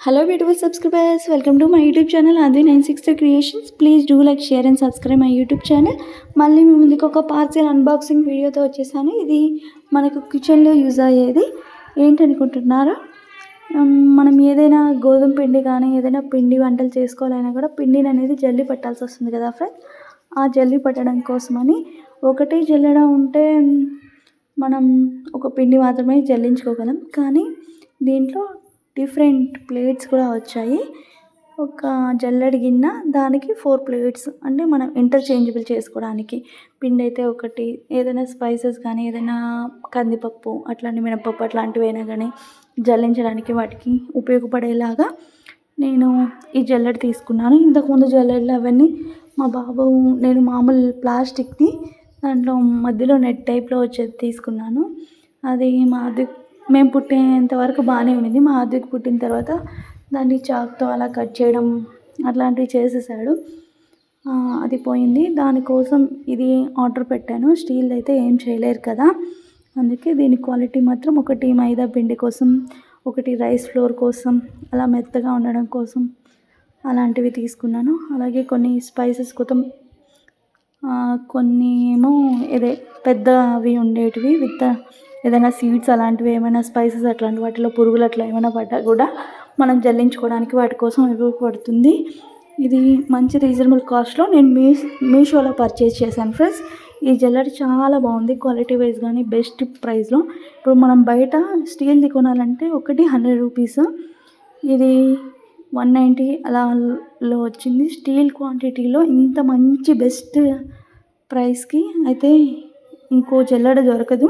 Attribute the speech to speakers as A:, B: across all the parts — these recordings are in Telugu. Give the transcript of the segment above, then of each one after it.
A: Hello beautiful subscribers welcome to my YouTube channel అది nine six creations please do like share and subscribe my YouTube channel మళ్ళీ మీ ముందుకు ఒక పార్సెల్ అన్బాక్సింగ్ వీడియోతో వచ్చేసాను. ఇది మనకు కిచెన్లో యూజ్ అయ్యేది. ఏంటనుకుంటున్నారా? మనం ఏదైనా గోధుమ పిండి కానీ ఏదైనా పిండి వంటలు చేసుకోవాలైనా కూడా పిండిని అనేది జల్లి పట్టాల్సి వస్తుంది కదా ఫ్రెండ్స్ ఆ జల్లి పట్టడం కోసమని ఒకటి జల్లడం ఉంటే మనం ఒక పిండి మాత్రమే జల్లించుకోగలం. కానీ దీంట్లో డిఫరెంట్ ప్లేట్స్ కూడా వచ్చాయి. ఒక జల్లెడ గిన్నె దానికి ఫోర్ ప్లేట్స్ అంటే మనం ఇంటర్చేంజబుల్ చేసుకోవడానికి. పిండి అయితే ఒకటి ఏదైనా స్పైసెస్ కానీ ఏదైనా కందిపప్పు అట్లాంటి మినపప్పు అట్లాంటివి అయినా కానీ జల్లించడానికి వాటికి ఉపయోగపడేలాగా నేను ఈ జల్లెడ తీసుకున్నాను. ఇంతకుముందు జల్లెడలు అవన్నీ మా బాబు నేను మామూలు ప్లాస్టిక్ది దాంట్లో మధ్యలో నెట్ టైప్లో వచ్చేది తీసుకున్నాను. అది మాది మేము పుట్టేంత వరకు బాగానే ఉన్నింది మా ఆద్విక్ పుట్టిన తర్వాత దాన్ని చాక్తో అలా కట్ చేయడం అట్లాంటివి చేసేసాడు. అది పోయింది. దానికోసం ఇది ఆర్డర్ పెట్టాను. స్టీల్ అయితే ఏం చేయలేరు కదా. అందుకే దీని క్వాలిటీ మాత్రం ఒకటి మైదా పిండి కోసం ఒకటి రైస్ ఫ్లోర్ కోసం అలా మెత్తగా ఉండడం కోసం అలాంటివి తీసుకున్నాను. అలాగే కొన్ని స్పైసెస్ కోసం కొన్ని ఏమో ఇదే పెద్దవి ఉండేటివి విత్ ఏదైనా సీడ్స్ అలాంటివి ఏమైనా స్పైసెస్ అట్లాంటి వాటిలో పురుగులు అట్లా ఏమైనా పడ్డా కూడా మనం జల్లించుకోవడానికి వాటి కోసం ఉపయోగపడుతుంది. ఇది మంచి రీజనబుల్ కాస్ట్లో నేను మీ మీషోలో పర్చేస్ చేశాను ఫ్రెండ్స్ ఈ జ్యువెలరీ చాలా బాగుంది క్వాలిటీ వైజ్ కానీ బెస్ట్ ప్రైస్లో ఇప్పుడు మనం బయట స్టీల్ది కొనాలంటే ఒకటి హండ్రెడ్ రూపీస్ ఇది వన్ నైంటీ అలాలో వచ్చింది. స్టీల్ క్వాంటిటీలో ఇంత మంచి బెస్ట్ ప్రైస్కి అయితే ఇంకో జల్లెడ దొరకదు.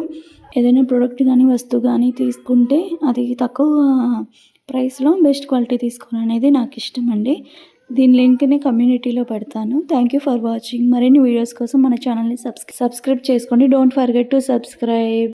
A: ఏదైనా ప్రోడక్ట్ కానీ వస్తువు కానీ తీసుకుంటే అది తక్కువ ప్రైస్లో బెస్ట్ క్వాలిటీ తీసుకోవాలనేది నాకు ఇష్టం అండి. దీని లింక్ని కమ్యూనిటీలో పెడతాను. థ్యాంక్ యూ ఫర్ వాచింగ్ మరిన్ని వీడియోస్ కోసం మన ఛానల్ని సబ్స్క్రైబ్ సబ్స్క్రైబ్ చేసుకోండి. Don't forget to subscribe